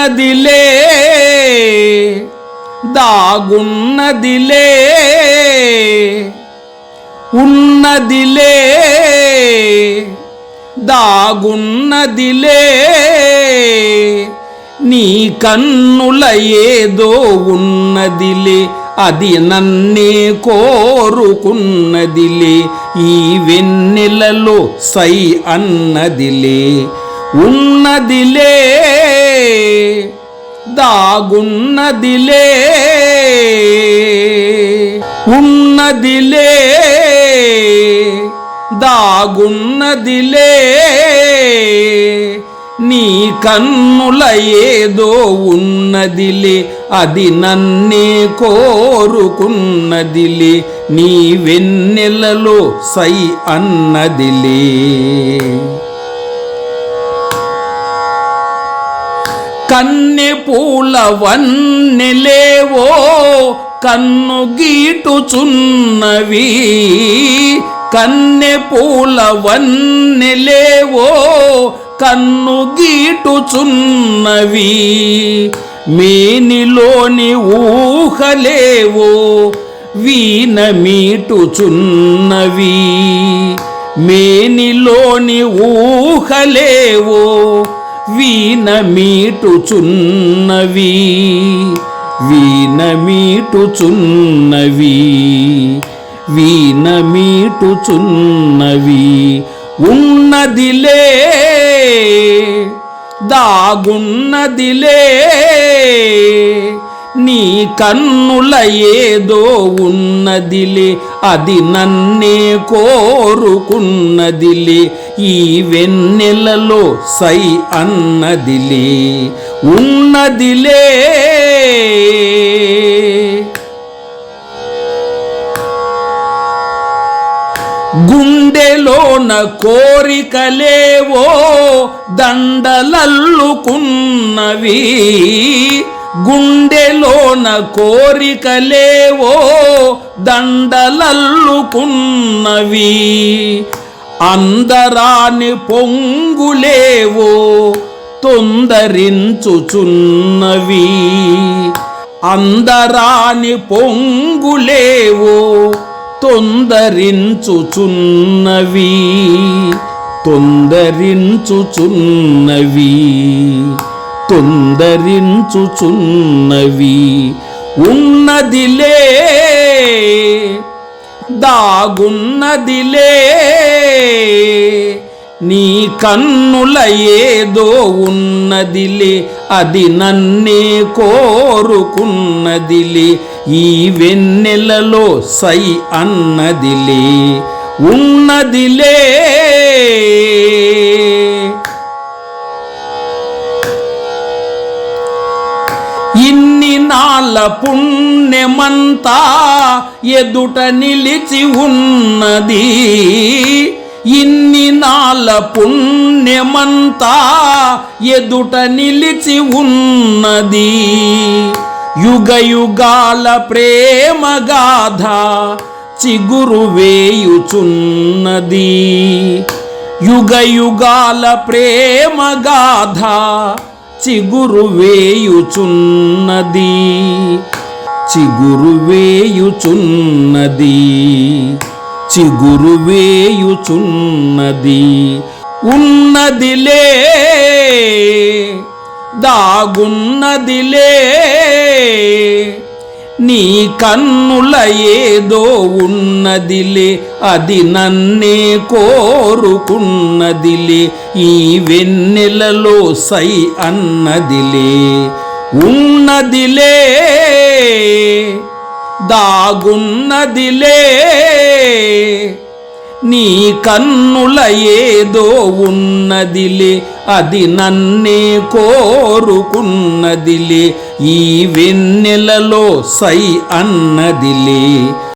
దాగున్నదిలే దాగున్నదిలే ఉన్నదిలే దాగున్నదిలే. నీ కన్నుల ఏదో ఉన్నదిలే అది నన్నే కోరుకున్నదిలే ఈ వెన్నెలలో సై అన్నదిలే ఉన్నదిలే. దాగున్నదిలే ఉన్నదిలే దాగున్నదిలే. నీ కన్నుల ఏదో ఉన్నదిలే అది నన్నే కోరుకున్నదిలే నీ వెన్నెలలో సై అన్నదిలే. కన్నె పూల కన్ను గీటుచున్నవి. కన్నె పూల వన్నెలేవో కన్ను గీటుచున్నవి. మేనిలోని ఊహలేవో వీణ మీటుచున్నవి. మేనిలోని ఊహలేవో వీనమీటుచున్నవి వీనమీటుచున్నవి వీనమీటుచున్నవి ఉన్నదిలే దాగున్నదిలే. నీ కన్నుల ఏదో ఉన్నదిలే అది నన్నే కోరుకున్నదిలే ఈ వెన్నెలలో సై అన్నదిలే ఉన్నదిలే. గుండెలోన కోరికలేవో దండలల్లుకున్నవి గుండెలోన కోరికలేవో దండలల్లుకున్నవి. అందరాని పొంగులేవో తొందరించుచున్నవి. అందరాని పొంగులేవో తొందరించుచున్నవి. తొందరించుచున్నవి. తొందరించుచున్నవి ఉన్నదిలే దాగున్నదిలే. నీ కన్నుల ఏదో ఉన్నదిలే అది నన్నే కోరుకున్నదిలే. ఈ వెన్నెలలో సై అన్నదిలే ఉన్నదిలే. ఇన్ని నాళ్ళ పుణ్యమంతా ఎదుట నిలిచి ఉన్నది. ఇన్ని నాళ్ళ పుణ్యమంతా ఎదుట నిలిచి ఉన్నది. యుగ యుగాల ప్రేమ చిగురు వేయుచున్నది. యుగ యుగాల ప్రేమ గాథ చిగురు వేయుచున్నది. చిగురు వేయుచున్నది. చిగురు వేయుచున్నది. ఉన్నదిలే దాగున్నదిలే. నీ కన్నుల ఏదో ఉన్నదిలే అది నన్నే కోరుకున్నదిలే ఈ వెన్నెలలో సై అన్నదిలే. ఉన్నదిలే దాగున్నదిలే నీ కన్నుల ఏదో ఉన్నదిలే అది నన్నే కోరుకున్నదిలే ఈ వెన్నెలలో సై అన్నదిలే.